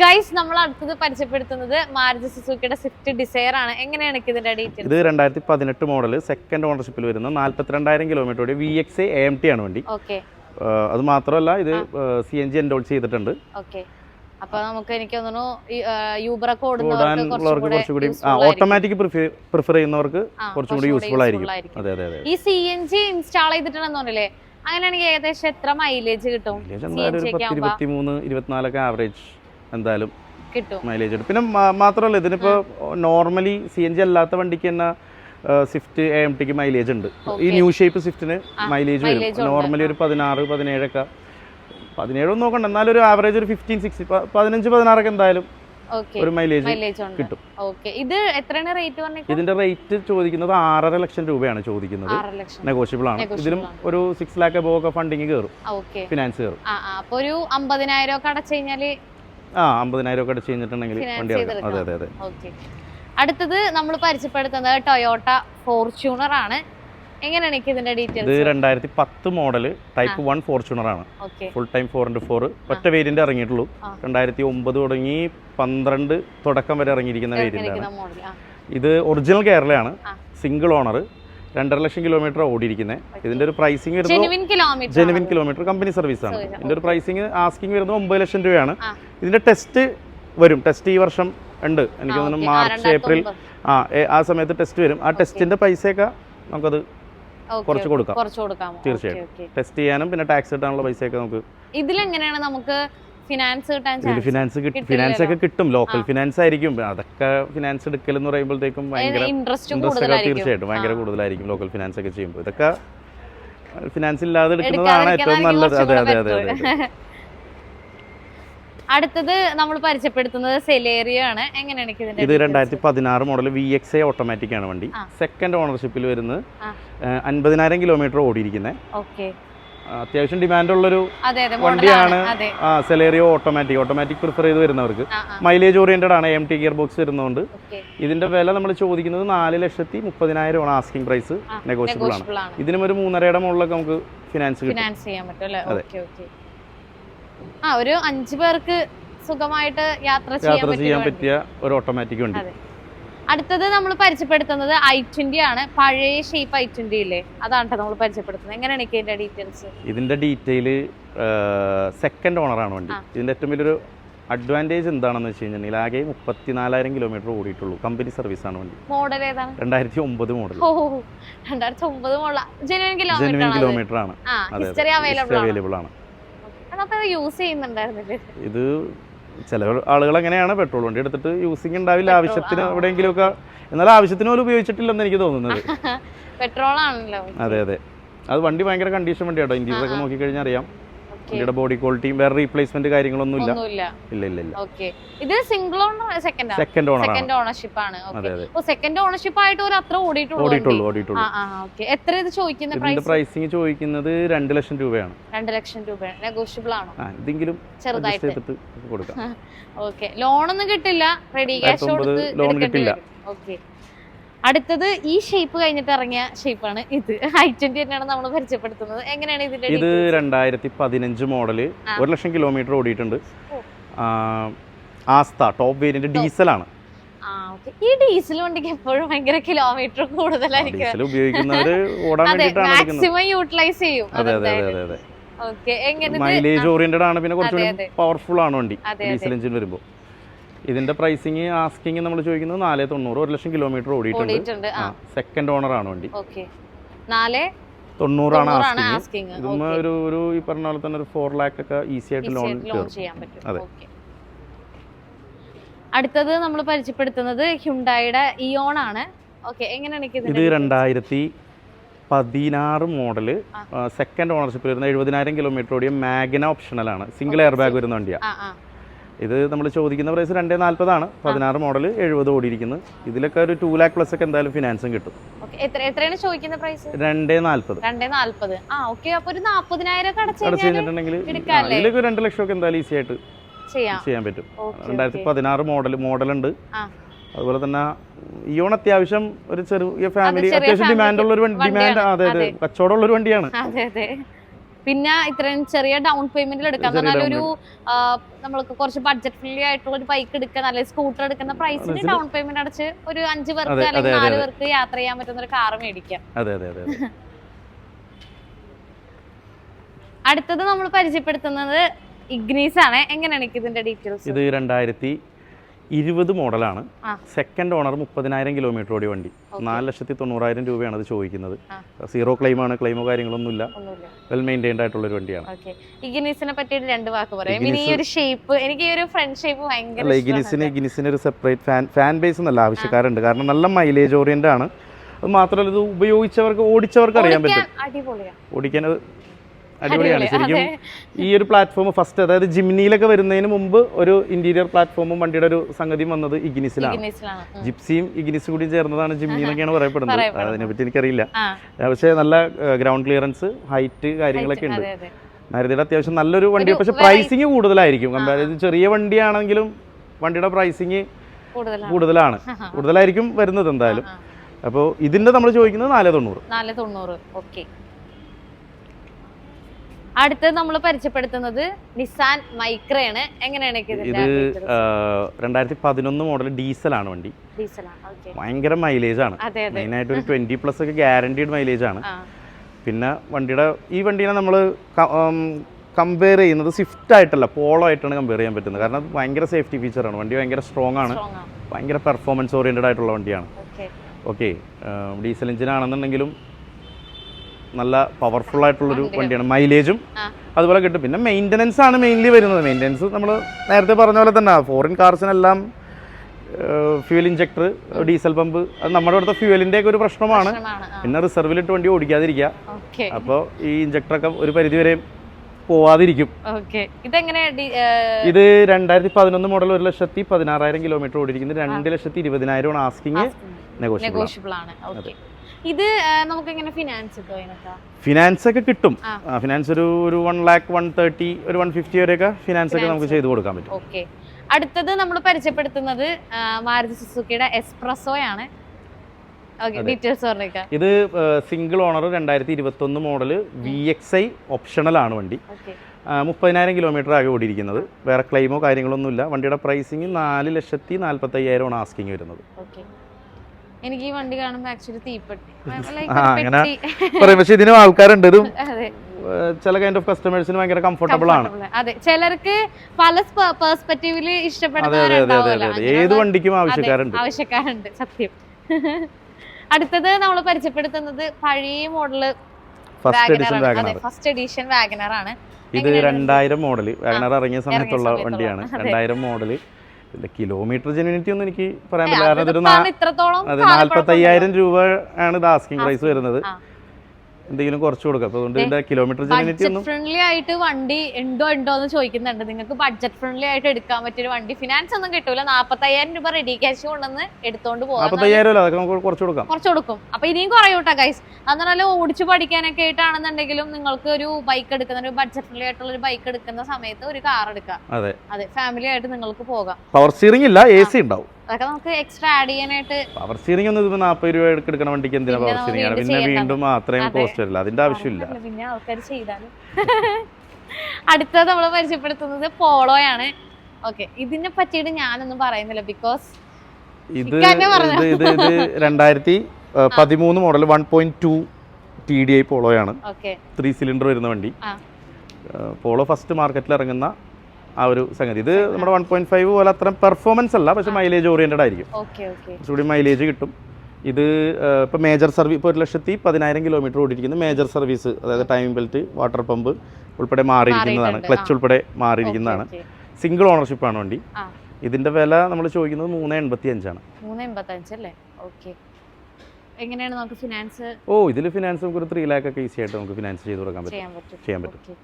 Guys നമ്മൾ അടുത്തത് പരിചയപ്പെടുത്തുന്നത് മാരുതി സുസുക്കിയുടെ സ്വിഫ്റ്റ് ഡിസയർ ആണ്. എങ്ങനെയാണ് ഇതിന്റെ ഡീറ്റെയിൽ ഇത് രണ്ടായിരത്തി പതിനെട്ട് മോഡൽ സെക്കൻഡ് ഓണർഷിപ്പിൽ വരുന്ന നാല്പത്തിരണ്ടായിരം kilometre V X A M T ആണ് വണ്ടി. ഓക്കെ അത് മാത്രമല്ല ഇത് സി എൻ ജി എൻഡോൾ ചെയ്തിട്ടുണ്ട്. ഓക്കെ അപ്പൊ നമുക്ക് എനിക്ക് തോന്നുന്നു യൂബറൊക്കെ ഓടുന്നവർക്ക് കുറച്ചുകൂടി ഓട്ടോമാറ്റിക് പ്രിഫർ ചെയ്യുന്നവർക്ക് കുറച്ചുകൂടി യൂസ്ഫുൾ ആയിരിക്കും. അതെ അതെ ഈ സി എൻ ജി ഇൻസ്റ്റാൾ ചെയ്തിട്ടുണ്ടെന്ന് തോന്നില്ലേ അങ്ങനെയാണെങ്കിൽ ഏകദേശം എത്ര മൈലേജ് കിട്ടും? ഇരുപത്തിമൂന്ന് ഇരുപത്തിനാലൊക്കെ ആവറേജ് എന്തായാലും കിട്ടും. മൈലേജ് കിട്ടും. പിന്നെ മാത്രമല്ല ഇതിനിപ്പോൾ നോർമലി സി എൻ ജി അല്ലാത്ത വണ്ടിക്ക് തന്നെ സ്വിഫ്റ്റ് എ എം ടിക്ക് മൈലേജ് ഉണ്ട്. ഈ ന്യൂ ഷേപ്പ് സ്വിഫ്റ്റിന് മൈലേജ് വരും. നോർമലി ഒരു പതിനാറ് പതിനേഴൊക്കെ. പതിനേഴൊന്നും നോക്കണ്ട എന്നാലും ഒരു ആവറേജ് ഒരു ഫിഫ്റ്റീൻ സിക്സ്റ്റി പതിനഞ്ച് പതിനാറൊക്കെ എന്തായാലും ഒരു മൈലേജ് കിട്ടും. ഇത് എത്രയാണ് റേറ്റ് ഇതിന്റെ റേറ്റ് ചോദിക്കുന്നത് ആറര ലക്ഷം രൂപയാണ് ചോദിക്കുന്നത്. നെഗോഷ്യബിൾ ആണ്. ഇതിലും ഒരു സിക്സ് ലാക്ക് എബോ ഒക്കെ ഫണ്ടിങ് കയറും ഫിനാൻസ് കയറും ഒരു അമ്പതിനായിരം ഒക്കെ അടച്ചു കഴിഞ്ഞാൽ ആ അമ്പതിനായിരം ഒക്കെ അടച്ച് കഴിഞ്ഞിട്ടുണ്ടെങ്കിൽ വണ്ടി അതെ അതെ അതെ. അടുത്തത് നമ്മൾ പരിചയപ്പെടുത്തുന്നത് ടൊയോട്ട ഫോർച്യൂണർ ആണ്. എങ്ങനെയാണ് എനിക്ക് ഇതിന്റെ ഇത് ഡീറ്റെയിൽസ് രണ്ടായിരത്തി പത്ത് മോഡൽ ടൈപ്പ് വൺ ഫോർച്യൂണർ ആണ്. Full time four into four ഒറ്റ വേരിയന്റ് ഇറങ്ങിയിട്ടുള്ളൂ. രണ്ടായിരത്തി ഒമ്പത് തുടങ്ങി പന്ത്രണ്ട് തുടക്കം വരെ ഇറങ്ങിയിരിക്കുന്ന വേരിയന്റ് ആണ്. ഇത് ഒറിജിനൽ കേരളയാണ്. സിംഗിൾ ഓണർ രണ്ടര ലക്ഷം കിലോമീറ്റർ ഓടിയിരിക്കുന്നത് ഇതിന്റെ ഒരു പ്രൈസിംഗ് വരുന്നത് ജെനുവിൻ കിലോമീറ്റർ കമ്പനി സർവീസ് ആണ്. ഇതിന്റെ ഒരു പ്രൈസിംഗ് ആസ്കിങ് വരുന്നത് ഒമ്പത് ലക്ഷം രൂപയാണ്. ആ. ഇതിന്റെ ടെസ്റ്റ് വരും. ടെസ്റ്റ് ഈ വർഷം ഉണ്ട്. എനിക്ക് തോന്നുന്നു മാർച്ച് ഏപ്രിൽ. ആ ആ സമയത്ത് ടെസ്റ്റ് വരും. ആ ടെസ്റ്റിന്റെ പൈസയൊക്കെ നമുക്കത് കുറച്ച് കൊടുക്കാം. തീർച്ചയായും. ടെസ്റ്റ് ചെയ്യാനും പിന്നെ ടാക്സ് കിട്ടാനുള്ള പൈസയൊക്കെ നമുക്ക് ഇതിലെങ്ങനെയാണ് നമുക്ക് ഫിനാൻസ് കിട്ടാൻ ഫിനാൻസ് കിട്ടും ഫിനാൻസ് ഒക്കെ കിട്ടും. ലോക്കൽ ഫിനാൻസ് ആയിരിക്കും. അതൊക്കെ ഫിനാൻസ് എടുക്കൽ എന്ന് പറയുമ്പോഴത്തേക്കും ഭയങ്കര ഇൻട്രസ്റ്റ് ഒക്കെ തീർച്ചയായിട്ടും. ഭയങ്കര കൂടുതലായിരിക്കും ലോക്കൽ ഫിനാൻസ് ഒക്കെ ചെയ്യുമ്പോൾ. ഇതൊക്കെ ഫിനാൻസ് ഇല്ലാതെ എടുക്കുന്നതാണ് ഏറ്റവും നല്ലത്. അതെ അതെ അതെ. അടുത്തത് നമ്മൾ പരിചയപ്പെടുത്തുന്നത് സെലേറിയോ ആണ് എങ്ങനെയാണ് ഇതിന്റെ ഇത് രണ്ടായിരത്തി പതിനാറ് model V X A automatic ആണ് വണ്ടി. സെക്കൻഡ് ഓണർഷിപ്പിൽ വരുന്നത്. അൻപതിനായിരം കിലോമീറ്റർ ഓടിയിരിക്കുന്നത് ഓക്കെ. അത്യാവശ്യം ഡിമാൻഡ് ഉള്ളൊരു അതെ അതെ. വണ്ടിയാണ്. സെലേറിയ ഓട്ടോമാറ്റിക് ഓട്ടോമാറ്റിക് പ്രിഫർ ചെയ്ത് വരുന്നവർക്ക്. മൈലേജ് ഓറിയന്റഡ് ആണ്. എം ടി ഗിയർ ബോക്സ് വരുന്നതുകൊണ്ട് ഇതിന്റെ വില നമ്മൾ ചോദിക്കുന്നത് നാല് ലക്ഷത്തി മുപ്പതിനായിരം ആണ് ആസ്കിംഗ് പ്രൈസ് നെഗോഷ്യബിൾ ആണ്. ഇതിനും ഒരു മൂന്നരയുടെ മുകളിലൊക്കെ നമുക്ക് ഫിനാൻസ് ഫിനാൻസ് ചെയ്യാൻ പറ്റും അതെ. ആ ഒരു അഞ്ചു പേർക്ക് സുഖമായിട്ട് യാത്ര ചെയ്യാൻ യാത്ര ചെയ്യാൻ പറ്റിയ ഒരു ഓട്ടോമാറ്റിക് വണ്ടി. അടുത്തത് നമ്മൾ പരിചയപ്പെടുത്തുന്നത് ഐ ട്വന്റി ആണ്. പഴയ ഷേപ്പ് ഐ ട്വന്റി ഇല്ലേ? അതാണ് നമ്മൾ പരിചയപ്പെടുത്തുന്നത്. എങ്ങനെയാണ് എനിക്ക് ഇതിന്റെ ഡീറ്റെയിൽസ് ഇതിന്റെ ഡീറ്റെയിൽ സെക്കൻഡ് ഓണർ ആണ് വണ്ടി. ഇതിന്റെ ഏറ്റവും വലിയൊരു അഡ്വാന്റേജ് എന്താണെന്ന് വെച്ച് കഴിഞ്ഞാൽ ആകെ മുപ്പത്തിനാലായിരം കിലോമീറ്റർ ഓടിയിട്ടുള്ളൂ. കമ്പനി സർവീസ് ആണ് വണ്ടി. മോഡൽ ഏതാണ്? രണ്ടായിരത്തി ഒമ്പത് മോഡൽ ജെനുവിൻ കിലോമീറ്റർ ആണ് അവൈലബിൾ ആണ്. യൂസ് ചെയ്യുന്നുണ്ടായിരുന്നില്ലേ? ഇത് ചില ആളുകൾ എങ്ങനെയാണ് പെട്രോൾ വണ്ടി എടുത്തിട്ട് യൂസിങ് ഉണ്ടാവില്ല. ആവശ്യത്തിന് എവിടെയെങ്കിലും എവിടെയെങ്കിലുമൊക്കെ. എന്നാൽ ആവശ്യത്തിന് പോലും ഉപയോഗിച്ചിട്ടില്ലെന്ന് എനിക്ക് തോന്നുന്നത്. പെട്രോൾ ആണല്ലോ. അതെ അതെ. അത് വണ്ടി ഭയങ്കര കണ്ടീഷൻ വണ്ടിയാട്ടോ. ആ. നോക്കിക്കഴിഞ്ഞാൽ അറിയാം. വണ്ടിയുടെ ബോഡി ക്വാളിറ്റിയും വേറെ റീപ്ലേസ്മെന്റ് കാര്യങ്ങളൊന്നും ഇല്ല ഇല്ല ഇല്ല. ഇല്ല ഇത് single owner second second owner second ownership ആണ്. ഓ സെക്കൻഡ് ഓണർഷിപ്പ് ആയിട്ട് ഒരു അത്ര ഓടിയിട്ടുള്ളൂ ഓടിയിട്ടുള്ളൂ വണ്ടി. ഓടിയിട്ടുള്ളൂ ആ ഓക്കെ എത്ര ഇത് ചോദിക്കുന്ന പ്രൈസ് പ്രൈസിങ് ചോദിക്കുന്നത് രണ്ട് ലക്ഷം രൂപയാണ്. രണ്ട് ലക്ഷം രൂപയാണ്. നെഗോഷ്യബിൾ ആണോ? ഇതെങ്കിലും ചെറുതായിട്ട്. കൊടുക്കാം. ഓക്കേ ലോൺ ഒന്നും കിട്ടില്ല. റെഡി ക്യാഷ് കൊടുത്ത് ലോൺ കിട്ടില്ല. ഓക്കെ അടുത്തത് ഈ ഷേപ്പ് കഴിഞ്ഞിട്ട് ഇറങ്ങിയ ഷേപ്പാണ് ഇത്. ഐ ട്വന്റി തന്നെയാണ് നമ്മൾ പരിചയപ്പെടുത്തുന്നത്. എങ്ങനെയാണ് ഇതിന്റെ ഇത്? രണ്ടായിരത്തി പതിനഞ്ച് മോഡൽ ഒരു ലക്ഷം കിലോമീറ്റർ ഓടിയിട്ടുണ്ട്. ആസ്ത ടോപ്പ് വേരിയന്റ് ഡീസലാണ് ഈ ഡീസൽ വണ്ടിക്ക് എപ്പോഴും ഭയങ്കര കിലോമീറ്റർ കൂടുതലായിരിക്കും. ഉപയോഗിക്കുന്നവര് ഓടാൻ വേണ്ടിയിട്ടാണ് മാക്സിമം യൂട്ടിലൈസ് ചെയ്യും അതെ അതെ അതെ അതെ? മൈലേജ് ഓറിയന്റഡ് ആണ്. പിന്നെ കുറച്ചുകൂടി പവർഫുൾ ആണ് വണ്ടി. ഡീസൽ എഞ്ചിൻ വരുമ്പോൾ ഇതിന്റെ പ്രൈസിങ് ആസ്കിങ് നമ്മൾ ചോദിക്കുന്നത് നാല് തൊണ്ണൂറ് ഒരു ലക്ഷം കിലോമീറ്റർ ഓടിയിട്ടുണ്ട്. സെക്കൻഡ് ഓണർ ആണ് വണ്ടി. തൊണ്ണൂറാണ് ആസ്കിങ് ഇതൊന്ന് ഒരു ഒരു ഈ പറഞ്ഞ പോലെ തന്നെ ഒരു ഫോർ ലാക്ക് ഒക്കെ ഈസി ആയിട്ട് ലോൺ ചെയ്യാൻ പറ്റും. അതെ. അടുത്തത് നമ്മൾ പരിചയപ്പെടുത്തുന്നത് ഹ്യുണ്ടായുടെ ഇയോൺ ആണ്. ഓക്കെ എങ്ങനെയാണ് ഇത് രണ്ടായിരത്തി പതിനാറ് മോഡൽ സെക്കൻഡ് ഓണർഷിപ്പിൽ വരുന്ന എഴുപതിനായിരം കിലോമീറ്റർ ഓടിയ മാഗന ആണ്. സിംഗിൾ എയർ ബാഗ് വരുന്ന വണ്ടിയാണ് ഇത് നമ്മൾ ചോദിക്കുന്ന പ്രൈസ് രണ്ടേ നാൽപ്പതാണ് പതിനാറ് മോഡൽ എഴുപത് ഓടിയിരിക്കുന്നത് ഇതിലൊക്കെ ഒരു ടു ലാക്ക് പ്ലസ് ഒക്കെ എന്തായാലും ഫിനാൻസും കിട്ടും. എത്രയാണ് ചോദിക്കുന്ന പ്രൈസ് രണ്ടേ നാൽപ്പത് രണ്ടേ നാല്പത്. ആ ഓക്കെ അപ്പൊ ഒരു നാപ്പതിനായിരം ഒക്കെ അടച്ചു കഴിഞ്ഞിട്ടുണ്ടെങ്കിൽ ഇതിലൊക്കെ രണ്ട് ലക്ഷം ഒക്കെ എന്തായാലും ഈസി ആയിട്ട് ചെയ്യാം. ചെയ്യാൻ പറ്റും. രണ്ടായിരത്തി പതിനാറ് മോഡൽ മോഡൽ ആ. അതുപോലെ തന്നെ ഇയോൺ അത്യാവശ്യം ഒരു ചെറിയ ഫാമിലി അത്യാവശ്യം ഡിമാൻഡ് ഉള്ള ഒരു ഡിമാൻഡ്. അതെ അതെ കച്ചവടമുള്ള ഒരു വണ്ടിയാണ്. പിന്നെ ഇത്രയും ചെറിയ ഡൗൺ പേയ്മെന്റിൽ എടുക്കാൻ പറഞ്ഞാൽ ഒരു നമ്മൾക്ക് കുറച്ച് ബഡ്ജറ്റ് ഫ്രണ്ട്ലി ആയിട്ടുള്ള ഒരു ബൈക്ക് എടുക്കാൻ അല്ലെങ്കിൽ സ്കൂട്ടർ എടുക്കുന്ന പ്രൈസിന്. ഡൗൺ പേയ്മെന്റ് അടച്ച് ഒരു അഞ്ച് പേർക്ക് അല്ലെങ്കിൽ നാല്. പേർക്ക് യാത്ര ചെയ്യാൻ പറ്റുന്ന ഒരു കാർ മേടിക്കാം. അടുത്തത് നമ്മൾ പരിചയപ്പെടുത്തുന്നത് ഇഗ്നീസ് ആണ് എങ്ങനെയാണ് ഇതിന്റെ ഡീറ്റെയിൽസ് ഇത് രണ്ടായിരത്തി ഇരുപത് മോഡലാണ്. സെക്കൻഡ് ഓണർ മുപ്പതിനായിരം കിലോമീറ്റർ ഓടി വണ്ടി. നാല് ലക്ഷത്തി തൊണ്ണൂറായിരം രൂപയാണ് അത് ചോദിക്കുന്നത്. സീറോ ക്ലെയിം ആണ് ക്ലെയിമോ കാര്യങ്ങളൊന്നുമില്ല. വെൽ മെയിന്റൈൻഡ് ആയിട്ടുള്ള ഒരു വണ്ടിയാണ്. ഇഗ്നീസിനെ പറ്റിയിട്ട് രണ്ട് വാക്ക് പറയാം. ഈ ഒരു ഷേപ്പ് എനിക്ക് ഈ ഒരു ഫ്രണ്ട് ഷേപ്പ് ഭയങ്കര ഇഷ്ടമാണ് ഇഗ്നിസിന് ഇഗ്നിസിന് ഒരു സെപ്പറേറ്റ് ഫാൻ ഫാൻ ബേസ് എന്നല്ല ആവശ്യക്കാരുണ്ട്. കാരണം നല്ല മൈലേജ് ഓറിയന്റ് ആണ്. അത് മാത്രമല്ല ഇത് ഉപയോഗിച്ചവർക്ക് ഓടിച്ചവർക്ക് അറിയാൻ പറ്റും. ഓടിക്കാൻ അടിപൊളിയാണ്. അടിപൊളി, ശരിക്കും ഈ ഒരു പ്ലാറ്റ്ഫോം ഫസ്റ്റ് അതായത് ജിംനിയിലൊക്കെ വരുന്നതിന് മുമ്പ് ഒരു ഇന്റീരിയർ പ്ലാറ്റ്ഫോമും വണ്ടിയുടെ ഒരു സംഗതിയും വന്നത് ഇഗ്നിസിലാണ്. ജിപ്സിയും ഇഗ്നിസും കൂടി ചേർന്നതാണ് ജിംനി എന്നൊക്കെയാണ് പറയപ്പെടുന്നത്. അതിനെപ്പറ്റി എനിക്കറിയില്ല. പക്ഷേ നല്ല ഗ്രൗണ്ട് ക്ലിയറൻസ് ഹൈറ്റ് കാര്യങ്ങളൊക്കെ ഉണ്ട്. മാരുതിയുടെ അത്യാവശ്യം നല്ലൊരു വണ്ടി. പക്ഷെ പ്രൈസിങ് കൂടുതലായിരിക്കും. അതായത് ചെറിയ വണ്ടിയാണെങ്കിലും വണ്ടിയുടെ പ്രൈസിങ് കൂടുതലാണ്. കൂടുതലായിരിക്കും വരുന്നത് എന്തായാലും. അപ്പോൾ ഇതിന്റെ നമ്മൾ ചോദിക്കുന്നത് നാല് തൊണ്ണൂറ്. നാല് തൊണ്ണൂറ്. ഓക്കെ. അടുത്തത് നമ്മൾ പരിചയപ്പെടുത്തുന്നത് നിസാൻ മൈക്രയാണ് എങ്ങനെയാണ് ഇത് രണ്ടായിരത്തി പതിനൊന്ന് മോഡൽ ആണ് വണ്ടി. ഭയങ്കര മൈലേജ് ആണ്. മെയിനായിട്ട് ഒരു ട്വന്റി പ്ലസ് ഒക്കെ ഗ്യാരണ്ടീഡ് മൈലേജ് ആണ്. പിന്നെ വണ്ടിയുടെ ഈ വണ്ടീനെ നമ്മൾ കമ്പയർ ചെയ്യുന്നത് സ്വിഫ്റ്റ് ആയിട്ടല്ല പോളോ ആയിട്ടാണ് കമ്പയർ ചെയ്യാൻ പറ്റുന്നത്. കാരണം അത് ഭയങ്കര സേഫ്റ്റി ഫീച്ചർ ആണ്. വണ്ടി ഭയങ്കര സ്ട്രോങ് ആണ്. ഭയങ്കര പെർഫോമൻസ് ഓറിയന്റഡ് ആയിട്ടുള്ള വണ്ടിയാണ്. ഓക്കെ ഓക്കെ ഡീസൽ എഞ്ചിൻ ആണെന്നുണ്ടെങ്കിലും നല്ല പവർഫുൾ ആയിട്ടുള്ളൊരു വണ്ടിയാണ്. മൈലേജും അതുപോലെ കിട്ടും. പിന്നെ മെയിന്റനൻസ് ആണ് മെയിൻലി വരുന്നത്. മെയിന്റനൻസ് നമ്മൾ നേരത്തെ പറഞ്ഞ പോലെ തന്നെ ഫോറിൻ കാർസിനെല്ലാം ഫ്യൂൽ ഇഞ്ചക്ടർ ഡീസൽ പമ്പ് അത് നമ്മുടെ അടുത്ത ഫ്യൂവലിന്റെ ഒക്കെ ഒരു പ്രശ്നമാണ്. പിന്നെ റിസർവിലിട്ട് വണ്ടി ഓടിക്കാതിരിക്കുക. അപ്പോൾ ഈ ഇഞ്ചക്ടറൊക്കെ ഒരു പരിധിവരെയും വരെ പോവാതിരിക്കും ഇത് രണ്ടായിരത്തി പതിനൊന്ന് മോഡൽ ഒരു ലക്ഷത്തി പതിനാറായിരം കിലോമീറ്റർ ഓടിയിരിക്കുന്നത് രണ്ട് ലക്ഷത്തി ഇരുപതിനായിരമാണ് ആസ്കിങ് നെഗോഷ്യബിൾ ആണ്. ഇത് നമുക്ക് എങ്ങനെ ഫിനാൻസ് ഫിനാൻസ് ഒക്കെ കിട്ടും. ഫിനാൻസ് ഒരു ഒരു വൺ ലാക്ക് വൺ തേർട്ടി ഒരു വൺ ഫിഫ്റ്റി വരെയൊക്കെ ഫിനാൻസ് ഒക്കെ നമുക്ക് ചെയ്തു കൊടുക്കാൻ പറ്റും. ഓക്കെ അടുത്തത് നമ്മൾ പരിചയപ്പെടുത്തുന്നത് മാരുതി സുസുക്കിയുടെ എസ്പ്രസോ ആണ് ഇത് സിംഗിൾ ഓണർ രണ്ടായിരത്തി ഇരുപത്തൊന്ന് മോഡൽ വി എക്സ് ഐ ഓപ്ഷണലാണ് വണ്ടി. ഓക്കേ ആ, മുപ്പതിനായിരം കിലോമീറ്റർ ആകെ ഓടിയിരിക്കുന്നത്. വേറെ ക്ലെയിമോ കാര്യങ്ങളൊന്നുമില്ല വണ്ടിയുടെ പ്രൈസിങ് നാല് ലക്ഷത്തി നാൽപ്പത്തയ്യായിരമാണ് ആസ്കിങ് വരുന്നത്. ഓക്കെ എനിക്ക് ഈ വണ്ടി കാണുമ്പോൾ ആക്ച്വലി തീപ്പെട്ടി. അങ്ങനെ പെട്ടി. പറയും. പക്ഷേ ഇതിനും ആൾക്കാരുണ്ട്. അതെ. ചില കൈൻഡ് ഓഫ് കസ്റ്റമേഴ്സിന് ഭയങ്കര കംഫർട്ടബിൾ ആണ്. അതെ. ചിലർക്ക് പല പെർസ്പെക്റ്റീവിൽ ഇഷ്ടപ്പെടുന്നവരുണ്ടാവുമല്ലോ ഏത് വണ്ടിക്കും ആവശ്യക്കാരുണ്ട്. ആവശ്യക്കാരുണ്ട്. സത്യം. അടുത്തത് നമ്മൾ പരിചയപ്പെടുത്തുന്നത് പഴയ model first edition WagonR first edition WagonR ആണ്. ഇത് രണ്ടായിരം മോഡൽ വാഗണർ ഇറങ്ങിയ സമയത്തുള്ള വണ്ടിയാണ്. രണ്ടായിരം മോഡൽ ഇതിന്റെ കിലോമീറ്റർ ജെനുവിനിറ്റി ഒന്നും എനിക്ക് പറയാൻ പറ്റില്ല. കാരണം ഇതൊരു രൂപ ആണ് ഇത് ആസ്കിംഗ് പ്രൈസ് വരുന്നത്. എന്തെങ്കിലും കുറച്ച് കൊടുക്കാം. അപ്പോൾ അതുകൊണ്ട് ഇതിന്റെ കിലോമീറ്റർ ജെനുവിനിറ്റി ഫ്രണ്ട്ലി ആയിട്ട് വണ്ടി ഉണ്ടോ ഉണ്ടോ എന്ന് ചോദിക്കുന്നുണ്ട്. നിങ്ങൾക്ക് ബഡ്ജറ്റ് ഫ്രണ്ട്ലി ആയിട്ട് എടുക്കാൻ പറ്റിയൊരു വണ്ടി ഫിനാൻസ് ഒന്നും കിട്ടൂല. നാപ്പത്തയ്യായിരം രൂപ റെഡി ക്യാഷ് കൊണ്ടുവന്ന് എടുത്തോണ്ട് പോകാം അല്ല? അതൊക്കെ നമുക്ക് കുറച്ച് കൊടുക്കാം. കുറച്ച് കൊടുക്കും. അപ്പൊ ഇനിയും കുറയൂട്ടാ ഗൈസ് അന്ന് പറഞ്ഞാൽ ഓടിച്ചു പഠിക്കാനൊക്കെ ആയിട്ടാണെന്നുണ്ടെങ്കിലും നിങ്ങൾക്ക് ഒരു ബൈക്ക് എടുക്കുന്ന ഒരു ബഡ്ജറ്റ് ഫ്രണ്ട്ലി ആയിട്ടുള്ള ഒരു ബൈക്ക് എടുക്കുന്ന സമയത്ത് ഒരു കാർ എടുക്കാം. അതെ. അതെ ഫാമിലി ആയിട്ട് നിങ്ങൾക്ക് പോകാം. പവർ സ്റ്റിയറിംഗ് ഇല്ല എ സി ഉണ്ടാവും. അതൊക്കെ നമുക്ക് എക്സ്ട്രാ ആഡ് ചെയ്യാനായിട്ട് പവർ സ്റ്റിയറിംഗ് ഒന്നും ഇതിപ്പോ നാൽപ്പത് രൂപ എടുക്കണ വണ്ടിക്ക് എന്തിനാ പവർ സ്റ്റിയറിംഗ് ആണ് പിന്നെ വീണ്ടും അത്രയും കോസ്റ്റ് വരില്ല. അതിന്റെ ആവശ്യമില്ല. പിന്നെ ആൾക്കാർ ചെയ്താലും. അടുത്തത് നമ്മൾ പരിചയപ്പെടുത്തുന്നത് പോളോയാണ്. ഓക്കെ ഇതിനെ പറ്റിയിട്ട് ഞാനൊന്നും പറയുന്നില്ല ബിക്കോസ് ഇത്. ഇത് ഇത് രണ്ടായിരത്തി പതിമൂന്ന് model one point two T D I പോളോയാണ്. Three cylinder വരുന്ന വണ്ടി. പോളോ ഫസ്റ്റ് മാർക്കറ്റിൽ ഇറങ്ങുന്ന ആ ഒരു സംഗതി. ഇത് നമ്മുടെ വൺ പോയിന്റ് ഫൈവ് പോലെ അത്ര പെർഫോമൻസ് അല്ല പക്ഷെ മൈലേജ് ഓറിയന്റഡ് ആയിരിക്കും. കുറച്ചുകൂടി മൈലേജ് കിട്ടും. ഇത് ഇപ്പോൾ മേജർ സർവീസ് ഇപ്പോൾ ഒരു ലക്ഷത്തി പതിനായിരം കിലോമീറ്റർ ഓടിയിരിക്കുന്ന മേജർ സർവീസ് അതായത് ടൈമിംഗ് ബെൽറ്റ് വാട്ടർ പമ്പ് ഉൾപ്പെടെ മാറിയിരിക്കുന്നതാണ്. ക്ലച്ച് ഉൾപ്പെടെ മാറിയിരിക്കുന്നതാണ്. സിംഗിൾ ഓണർഷിപ്പ് ആണ് വണ്ടി. ഇതിന്റെ വില നമ്മൾ ചോദിക്കുന്നത് മൂന്ന് എൺപത്തി അഞ്ചാണ് എങ്ങനെയാണ് നമുക്ക് ഫിനാൻസ് ഓ ഇതിൽ ഫിനാൻസ് നമുക്ക് ഒരു ത്രീ ലാക്ക് ഒക്കെ ഈസി ആയിട്ട് നമുക്ക് ഫിനാൻസ് ചെയ്ത് കൊടുക്കാൻ പറ്റും. ചെയ്യാൻ പറ്റും.